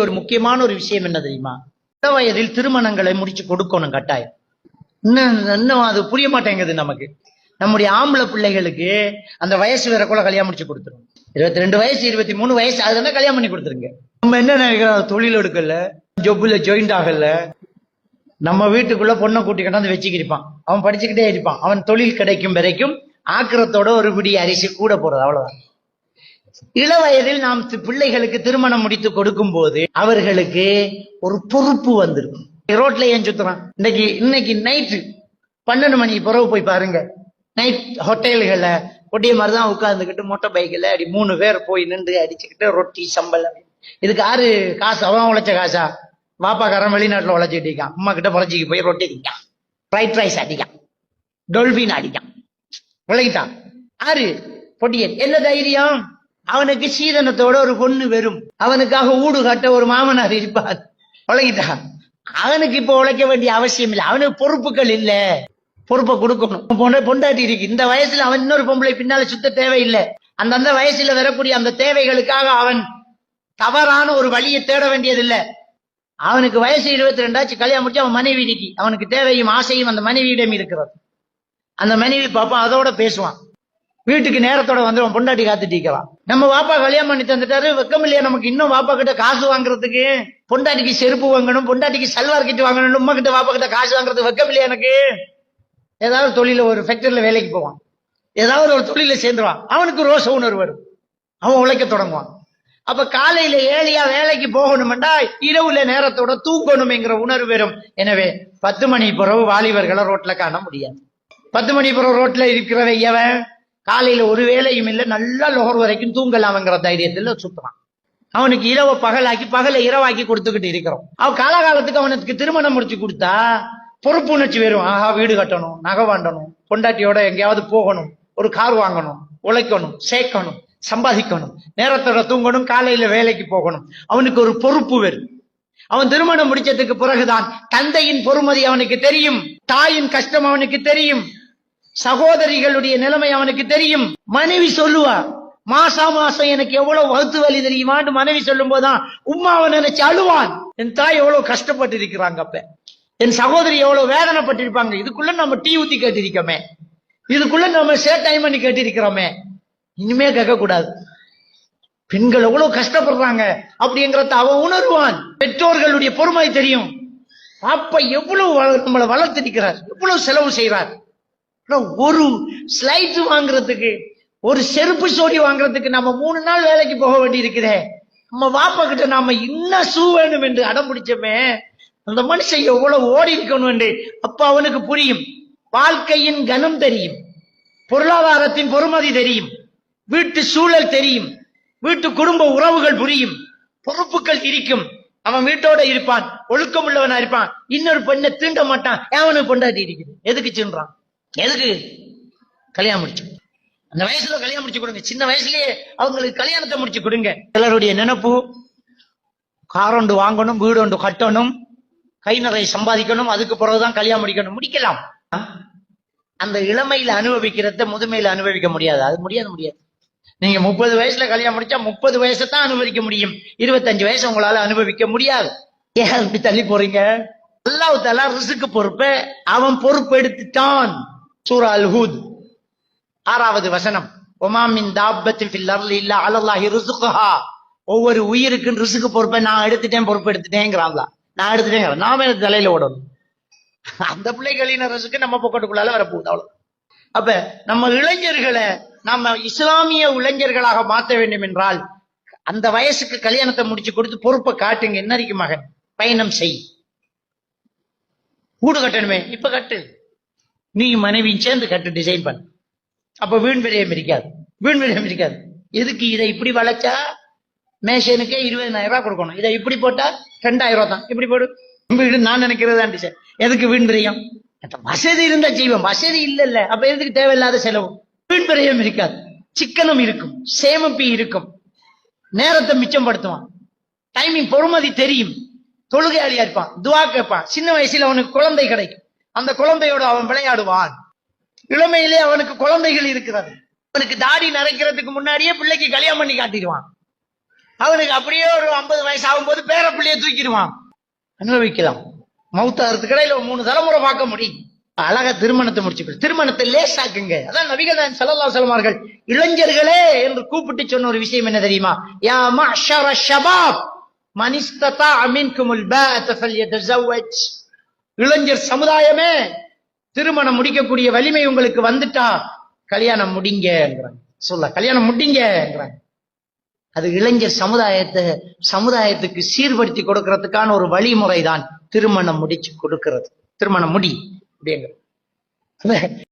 ஒரு முக்கியமான ஒரு விஷயம் என்ன தெரியுமா? இள வயதில் திருமணங்களை முடிச்சு கொடுக்கணும் கட்டாயம். இன்னும் இன்னும் அது புரிய மாட்டேங்குது நமக்கு. நம்முடைய ஆம்பளை பிள்ளைகளுக்கு அந்த வயசு வேற கூட கல்யாணம் முடிச்சு கொடுத்துரும். இருபத்தி ரெண்டு வயசு இருபத்தி மூணு வயசு அதுல கல்யாணம் பண்ணி கொடுத்துருங்க. நம்ம என்ன நினைக்கிறோம்? தொழில் எடுக்கல ஜொப்புல ஜாயிண்ட் ஆகல. நம்ம வீட்டுக்குள்ள பொண்ணை கூட்டி கொண்டாந்து வச்சுக்கிருப்பான். அவன் படிச்சுக்கிட்டே இருப்பான். அவன் தொழில் கிடைக்கும் வரைக்கும் ஆக்கிரத்தோட ஒரு பிடி அரிசி கூட போறது அவ்வளவுதான். இள வயதில் நாம் பிள்ளைகளுக்கு திருமணம் முடித்து கொடுக்கும் போது அவர்களுக்கு ஒரு பொறுப்பு வந்திருக்கும். ரோட்ல ஏன் சுத்துறான்? இன்னைக்கு இன்னைக்கு நைட்டு பன்னெண்டு மணி பிறகு போய் பாருங்க. நைட் ஹோட்டல்கள்ல ஒட்டிய மாதிரி தான் உட்கார்ந்துக்கிட்டு மொட்டை பைக்கில் அடி மூணு பேர் போய் நின்று அடிச்சுக்கிட்டு ரொட்டி சம்பல் இதுக்கு யாரு காசு? அவன் உழைச்ச காசா? வாப்பாக்காரன் வெளிநாட்டுல உழைச்சிட்டு இருக்கான். அம்மா கிட்ட புழைச்சிக்கு போய் ரொட்டி அடிக்கான் ஃப்ரைட் ரைஸ் அடிக்கான் டொல்பின் அடிக்கான் உழைக்கிட்டான் ஆறு பொட்டியன். என்ன தைரியம்? அவனுக்கு சீதனத்தோட ஒரு பொண்ணு வரும். அவனுக்காக ஊடு கட்ட ஒரு மாமனார் இருப்பார். உழைக்கிட்டான் அவனுக்கு இப்ப உழைக்க வேண்டிய அவசியம் இல்லை. அவனுக்கு பொறுப்புகள் இல்ல. பொறுப்பை கொடுக்கணும். பொண்ணு- பொண்டாட்டி இருக்கு. இந்த வயசுல அவன் இன்னொரு பொம்பளை பின்னால சுத்த தேவையில்லை. அந்தந்த வயசுல வரக்கூடிய அந்த தேவைகளுக்காக அவன் தவறான ஒரு வழியை தேட வேண்டியதில்லை. அவனுக்கு வயசு இருபத்தி ரெண்டாச்சு கல்யாணம் முடிச்சு அவன் மனைவி நிக்கி அவனுக்கு தேவையும் ஆசையும் அந்த மனைவியிடம் இருக்கிறது. அந்த மனைவி பாப்பா அதோட பேசுவான். வீட்டுக்கு நேரத்தோட வந்துடுவான் பொண்டாட்டி காத்துட்டு இருக்கலாம். நம்ம வாப்பா கல்யாணம் பண்ணி தந்துட்டாரு வெக்கம் இல்லையா நமக்கு? இன்னும் வாப்பா கிட்ட காசு வாங்குறதுக்கு? பொண்டாட்டிக்கு செருப்பு வாங்கணும் பொண்டாட்டிக்கு சல்வார் கிட்ட வாங்கணும் உமா கிட்ட வாப்பா கிட்ட காசு வாங்குறது வெக்கம் இல்லையா எனக்கு? ஏதாவது தொழில ஒரு ஃபேக்டரியில வேலைக்கு போவான். ஏதாவது ஒரு தொழில சேர்ந்துருவான். அவனுக்கு ரோச உணர்வு வரும். அவன் உழைக்க தொடங்குவான். அப்ப காலையில ஏழையா வேலைக்கு போகணும்டா இரவுல நேரத்தோட தூங்கணுமேங்கிற உணர்வு வரும். எனவே பத்து மணி பிறகு வாலிபர்களை ரோட்ல காண முடியாது. பத்து மணி பிறகு ரோட்ல இருக்கிறவன் எவன்? காலையில ஒரு வேலையும் இல்லை நல்லா லோகர் வரைக்கும் தூங்கலாம்ங்கிற தைரியத்துல சுத்துறான் அவனுக்கு இரவை பகலாக்கி பகலை இரவாக்கி கொடுத்துக்கிட்டு இருக்கிறோம். அவன் காலகாலத்துக்கு அவனுக்கு திருமணம் முடிச்சு கொடுத்தா பொறுப்பு உணர்ச்சி வரும் ஆஹா வீடு கட்டணும் நகை வாண்டணும் பொண்டாட்டியோட எங்கேயாவது போகணும் ஒரு கார் வாங்கணும் உழைக்கணும் சேர்க்கணும் சம்பாதிக்கணும் நேரத்தோட தூங்கணும் காலையில வேலைக்கு போகணும். அவனுக்கு ஒரு பொறுப்பு வரும் அவன் திருமணம் முடிச்சதுக்கு பிறகுதான் தந்தையின் பொறுமதி அவனுக்கு தெரியும் தாயின் கஷ்டம் அவனுக்கு தெரியும். சகோதரிகளுடைய நிலைமை அவனுக்கு தெரியும். மனைவி சொல்லுவா மாசா மாசம் எனக்கு எவ்வளவு வகுத்து வலி தெரியுமான்னு மனைவி சொல்லும் போதுதான் அவன் நினைச்சு அழுவான். என் தாய் எவ்வளவு கஷ்டப்பட்டு இருக்கிறாங்க அப்ப. என் சகோதரி எவ்வளவு வேதனைப்பட்டிருப்பாங்க. இதுக்குள்ள நம்ம டீ ஊத்தி கேட்டிருக்கோமே. இதுக்குள்ள நம்ம டைம் பண்ணி கேட்டிருக்கிறோமே. இனிமே கேட்க கூடாது. பெண்கள் எவ்வளவு கஷ்டப்படுறாங்க அப்படிங்கறத அவன் உணர்வான். பெற்றோர்களுடைய பொறுமை தெரியும். அப்ப எவ்வளவு நம்மளை வளர்த்திருக்கிறார். எவ்வளவு செலவு செய்றார். ஒரு ஸ்லைட் வாங்குறதுக்கு ஒரு செருப்பு சோடி வாங்குறதுக்கு நம்ம மூணு நாள் வேலைக்கு போக வேண்டி இருக்குதே நம்ம வாப்பா கிட்ட நாம இன்னும் சூ வேணும் என்று அடம் பிடிச்சோமே அந்த மனுஷன் எவ்வளவு ஓடி இருக்கணும் என்று அப்ப அவனுக்கு புரியும். வாழ்க்கையின் கனம் தெரியும். பொருளாதாரத்தின் பொறுமதி தெரியும். வீட்டு சூழல் தெரியும். வீட்டு குடும்ப உறவுகள் புரியும். பொறுப்புகள் இருக்கும். அவன் வீட்டோட இருப்பான். ஒழுக்கம் உள்ளவனா இருப்பான். இன்னொரு பெண்ணை தீண்ட மாட்டான். அவனுக்கு பொண்டாட்டி இருக்குது எதுக்கு சென்றான் எதுக்கு? கல்யாணம் முடிச்சு. அந்த வயசுல கல்யாணம் முடிச்சு கொடுங்க. சின்ன வயசுலயே அவங்களுக்கு கல்யாணத்தை முடிச்சு கொடுங்க. சிலருடைய நினைப்பு கார் ஒன்று வாங்கணும் வீடு ஒன்று கட்டணும் கை நிறைய சம்பாதிக்கணும் அதுக்கு பிறகுதான் கல்யாணம் முடிக்கணும். முடிக்கலாம். அந்த இளமையில அனுபவிக்கிறத முதுமையில அனுபவிக்க முடியாது. அது முடியாது முடியாது. நீங்க முப்பது வயசுல கல்யாணம் முடிச்சா முப்பது வயசை தான் அனுபவிக்க முடியும். இருபத்தஞ்சு வயசு உங்களால அனுபவிக்க முடியாது. ஏன் இப்படி தள்ளி போறீங்க? அல்லாஹ் தலா ரிசுக்கு பொறுப்பை அவன் பொறுப்பு எடுத்துட்டான் சூரா அல் ஹூத் ஆறாவது வசனம். ஒமாமின் தாபத்தின் ஃபில் அர்லி இல்லா அலல்லாஹி ரிசுகுஹா ஒவ்வொரு உயிருக்கும் ரிசுக்கு பொறுப்பை நான் எடுத்துட்டேன் பொறுப்பு எடுத்துட்டேங்கிறான்ல நான் எடுத்துட்டேன் நாம எனக்கு தலையில ஓடணும்? அந்த பிள்ளைகளின் ரிசுக்கு நம்ம பொக்கட்டுக்குள்ளால வரப்போகுது அவ்வளவு. அப்ப நம்ம இளைஞர்களை நம்ம இஸ்லாமிய இளைஞர்களாக மாற்ற வேண்டும் என்றால் அந்த வயசுக்கு கல்யாணத்தை முடிச்சு கொடுத்து பொறுப்பை காட்டுங்க. என்ன மகன்? பயணம் செய். வீடு கட்டணுமே. இப்ப கட்டு. நீ மனைவி சேர்ந்து கட்டு டிசைன் பண்ணு. அப்ப வீண் விரயம் இருக்காது. வீண் விரயம் இருக்காது. எதுக்கு இதை இப்படி வளைச்சா? மேஷனுக்கே இருபதாயிரம் ரூபாய் கொடுக்கணும். இதை இப்படி போட்டா ரெண்டாயிரம் ரூபாய் தான். இப்படி போடு. வீடு நான் நினைக்கிறது தான் டிசைன் எதுக்கு வீண் விரயம்? வசதி இருந்தா செய்வோம். வசதி இல்ல இல்ல அப்ப எதுக்கு தேவையில்லாத செலவு? வீண் விரயம் இருக்காது. சிக்கனம் இருக்கும். சேமிப்பு இருக்கும். நேரத்தை மிச்சம் படுத்துவான் டைமிங் பொறுமதி தெரியும். தொழுகையாளியா இருப்பான். துவா கேட்பான். சின்ன வயசுல அவனுக்கு குழந்தை கிடைக்கும். அந்த குழந்தையோட அவன் விளையாடுவான். இளமையிலே அவனுக்கு குழந்தைகள் இருக்கிறது. அவனுக்கு தாடி நரைக்கிறதுக்கு முன்னாடியே பிள்ளைக்கு கல்யாணம் பண்ணி காட்டிடுவான். அவனுக்கு அப்படியே ஒரு ஐம்பது வயசு ஆகும்போது பேர பிள்ளைய தூக்கிடுவான். அனுபவிக்கலாம். மௌத்தாகிறதுக்கு இடையில மூணு தலைமுறை பார்க்க முடியும். அழகா திருமணத்தை முடிச்சுக்கணும் திருமணத்தை லேசாக்குங்க. அதான் நபிகள் நாயகம் ஸல்லல்லாஹு இளைஞர்களே என்று கூப்பிட்டு சொன்ன ஒரு விஷயம் என்ன தெரியுமா? யா மா ஷபாப் மனிஸ்ததா அமீன்குமுல் பா தஃபல் ஃபல்யதஸவஜ் இளைஞர் சமுதாயமே திருமணம் முடிக்கக்கூடிய வலிமை உங்களுக்கு வந்துட்டா கல்யாணம் முடிங்கிறாங்க சொல்ல கல்யாணம் முடிங்கிறாங்க அது இளைஞர் சமுதாயத்தை சமுதாயத்துக்கு சீர்படுத்தி கொடுக்கறதுக்கான ஒரு வழிமுறை தான் திருமணம் முடிச்சு கொடுக்கிறது. திருமணம் முடி அப்படிங்கிறது